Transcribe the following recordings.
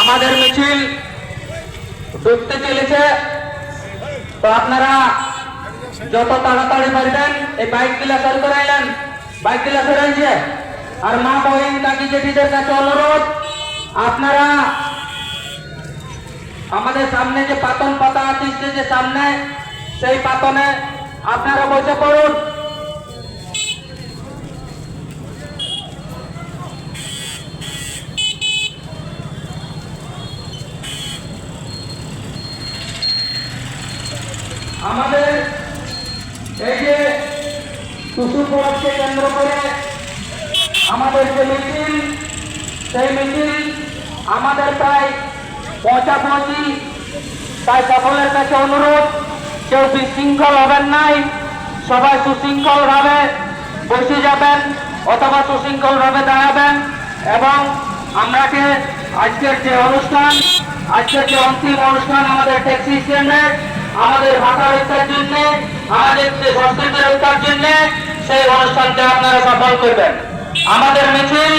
আমাদের মিছিল ঢুকতে চলেছে। তো আপনারা যত তাড়াতাড়ি পারবেন এই বাইকগুলা সর করাইলেন বাইকগুলা সরাইছে আর মা বহিন কাকি জেঠিদের কাছে অনুরোধ, আপনারা আমাদের সামনে যে পাতন পাতা আছে যে সামনে, সেই পাতনে আপনারা বসে পড়ুন আমাদের এই যে টুসু পড়াকে কেন্দ্র করে আমাদের যে মিছিল, সেই মিছিল আমাদের প্রায় পঁচাপঁচি তাই সকলের কাছে অনুরোধ, কেউ বিশৃঙ্খল হবেন নাই, সবাই সুশৃঙ্খল ভাবে বসে যাবেন অথবা সুশৃঙ্খল ভাবে দাঁড়াবেন এবং আমরাকে আজকের যে অনুষ্ঠান, আজকের যে অন্তিম অনুষ্ঠান আমাদের ট্যাক্সি স্ট্যান্ডে, আমাদের ভাষা রক্ষার জন্য আমাদের যে সংস্কৃতি রক্ষার জন্য অনুষ্ঠানকে আপনারা সফল করবেন। আমাদের মিছিল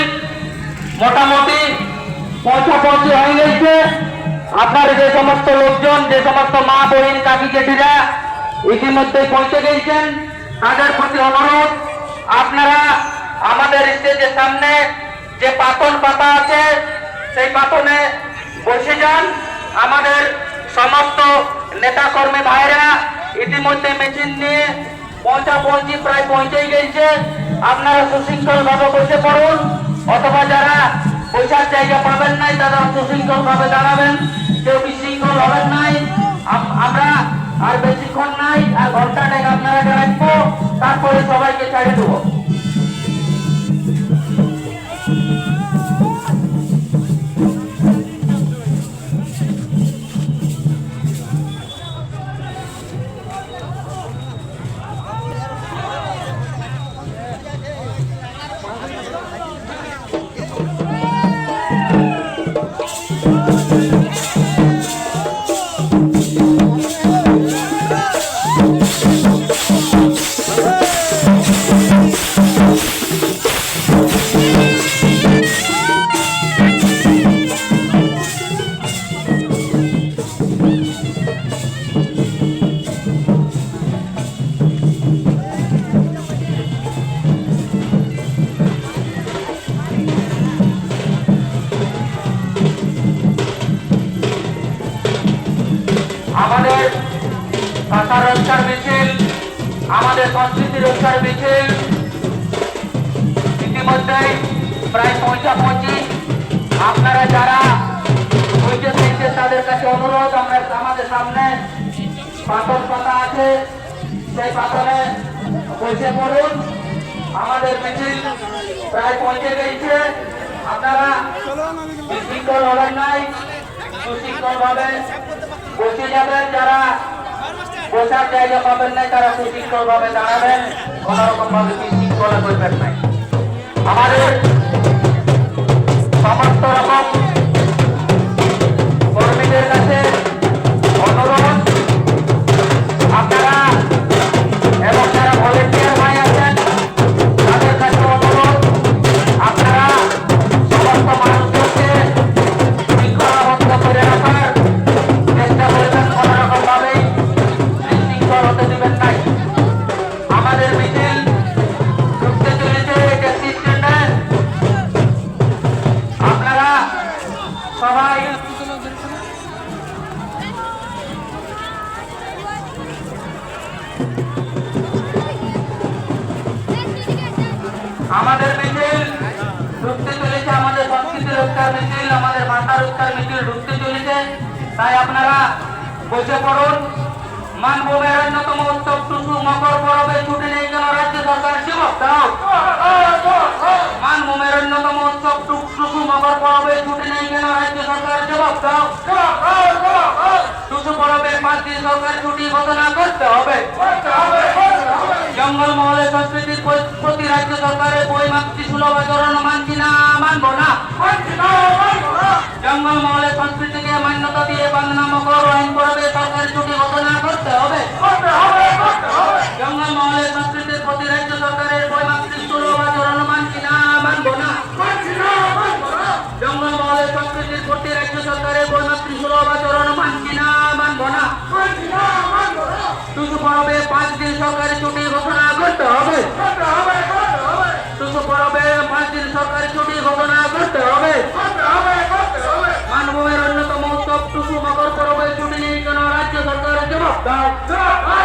মোটামুটি পৌঁছাপৌঁছি হয়ে গেছে। আপনার যে সমস্ত লোকজন, যে সমস্ত মা বহিন কাকি জেঠিরা ইতিমধ্যে পৌঁছে গেছেন। তাদের প্রতি অনুরোধ, আপনারা আমাদের স্টেজের সামনে যে পাতন পাতা আছে, সেই পাতনে বসে যান। আমাদের সমস্ত নেতা কর্মী ভাইরা ইতিমধ্যে মেশিন নিয়ে পৌঁছি প্রায় পৌঁছেই গেছে। আপনারা সুশৃঙ্খল ভাবে বসে পড়ুন, অথবা যারা পয়সার জায়গা পাবেন নাই, তারা সুশৃঙ্খল ভাবে দাঁড়াবেন। কেউ বিশৃঙ্খল হবেন নাই আমরা আর বেশিক্ষণ নাই, আর ঘণ্টা টাকা আপনারা রাখব, তারপরে সবাইকে ছাড়ে দেবো। ভাষা রক্ষার মিছিল, আমাদের সংস্কৃতি রক্ষার মিছিল। ইতিমধ্যেই প্রায় পৌঁছাপৌঁছি আপনারা যারা হইতে দিচ্ছে তাদের কাছে অনুরোধ, আমরা আমাদের সামনে পাথর পাতা আছে, সেই পাথরে বসে পড়ুন। আমাদের মিছিল প্রায় পৌঁছে গেছে। আপনারা বিশৃঙ্খল হবেন নাই সুশৃঙ্খল ভাবে বসে যাবেন। যারা বসার জায়গা পাবেন নাই, তারা সুশৃঙ্খল ভাবে দাঁড়াবেন। কোন রকম ভাবে বিশৃঙ্খলা করবেন নাই। আমাদের সমস্ত রকম আমাদের মিছিল ঢুকতে চলেছে, আমাদের সংস্কৃতি রক্ষার মিছিল, আমাদের ভাষা রক্ষার মিছিল ঢুকতে চলেছে। তাই আপনারা বসে পড়ুন। মানভূমের অন্যতম উৎসব টুসু মকর পরবে, ছুটি নেই কেন রাজ্য সরকার? দাও মানভূমের অন্যতম উৎসব টু- টুসু মকর পরবে ছুটি নেই কেন রাজ্য সরকার? সেবক দাও। টুসু পরবে পাঁচ দিন সরকার ছুটি ঘোষণা করতে হবে। জঙ্গল মহলে সংস্কৃতির প্রতি রাজ্য সরকারের মাতৃ সুলভ আচরণ মানছি না মানবো না। জঙ্গল মহলে সংস্কৃতিকে মান্যতা দিয়ে বাংলা মকর আইন করবে সরকারি ছুটি ঘোষণা করতে হবে। হিংস্র আচরণ মানছি না মানব না শুধু পরবে পাঁচ দিন সরকারি ছুটি ঘোষণা করতে হবে। শুধু পরবে পাঁচ দিন সরকারি ছুটি ঘোষণা মানভূমের অন্যতম উৎসব টুসু মকর পরবে ছুটি নিয়ে কেন রাজ্য সরকার জবাব